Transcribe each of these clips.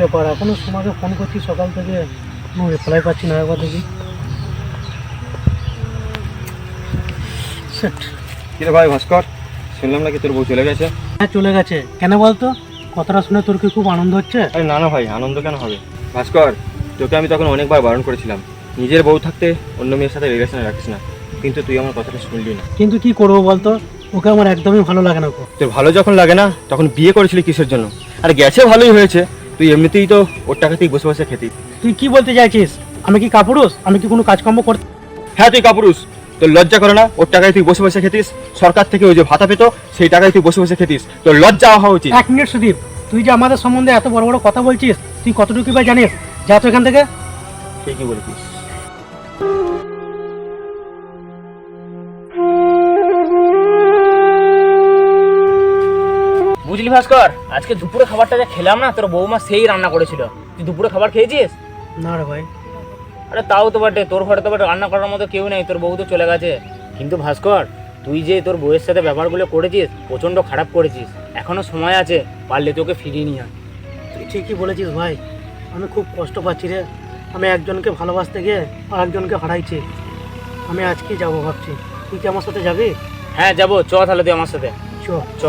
ব্যাপার? এখনও তোমাকে ফোন করছি সকাল থেকে। কোনো রিপ্লাই পাচ্ছি না একবার দেখি. কিরে ভাই ভাস্কর? শুনলাম নাকি তোর বউ চলে গেছে? হ্যাঁ চলে গেছে। কেন বলতো? কথাটা শুনে তোর কি খুব আনন্দ হচ্ছে? আরে না না ভাই আনন্দ কেন হবে? ভাস্কর তোকে আমি তখন অনেকবার বারণ করেছিলাম। নিজের বউ থাকতে অন্য মেয়ের সাথে রিলেশন রাখিস না। কিন্তু তুই আমার কথাটা শুনলি না। কিন্তু কি করব বলতো? ওকে আমার একদমই ভালো লাগে না তোর ভালো যখন লাগে না তখন বিয়ে করেছিলি কিসের জন্য? আর গেছে ভালোই হয়েছে। তুই এমনিতেই তো ওর টাকাতেই বসে বসে খেতি তুই কি বলতে চাইছিস? আমি কি কাপুরুষ? আমি কি কোনো কাজকর্ম করতে হ্যাঁ তুই কাপুরুষ। তোর লজ্জা করে না ওর টাকায় তুই বসে বসে খেতিস? সরকার থেকে ওই যে ভাতা পেতো সেই টাকায় তুই বসে বসে খেতিস। তোর লজ্জা হওয়া উচিত। এক মিনিট সুদীপ তুই যে আমাদের সম্বন্ধে এত বড় বড় কথা বলছিস তুই কতটুকু বা জানিস? যা তো এখান থেকে। ঠিকই বলেছিস। বুঝলি ভাস্কর আজকে দুপুরে খাবারটা যা খেলাম না তোর বৌমা সেই রান্না করেছিল। তুই দুপুরে খাবার খেয়েছিস? না রে ভাই। আরে তাও তো বটে তোর ঘরে তো বটে রান্না করার মতো কেউ নেই তোর বউ তো চলে গেছে। কিন্তু ভাস্কর তুই যে তোর বউয়ের সাথে ব্যবহারগুলো করেছিস প্রচণ্ড খারাপ করেছিস এখনও সময় আছে পারলে তোকে ফিরিয়ে নিয়ে আয়। তুই ঠিকই বলেছিস ভাই আমি খুব কষ্ট পাচ্ছি রে। আমি একজনকে ভালোবাসতে গিয়ে আর একজনকে হারাইছি। আমি আজকেই যাব ভাবছি। তুই কি আমার সাথে যাবি? হ্যাঁ যাব চ তাহলে তুই আমার সাথে। চ। চ।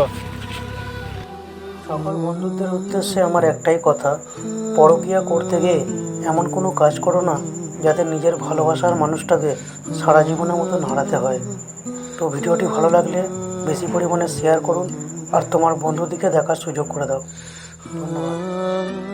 সকল বন্ধুদের উদ্দেশ্যে আমার একটাই কথা, পরকিয়া করতে গিয়ে এমন কোনো কাজ করো না যাতে নিজের ভালোবাসার মানুষটাকে সারা জীবনের মতন হারাতে হয়। তো ভিডিওটি ভালো লাগলে বেশি পরিমাণে শেয়ার করুন আর তোমার বন্ধুদিকে দেখার সুযোগ করে দাও। ধন্যবাদ।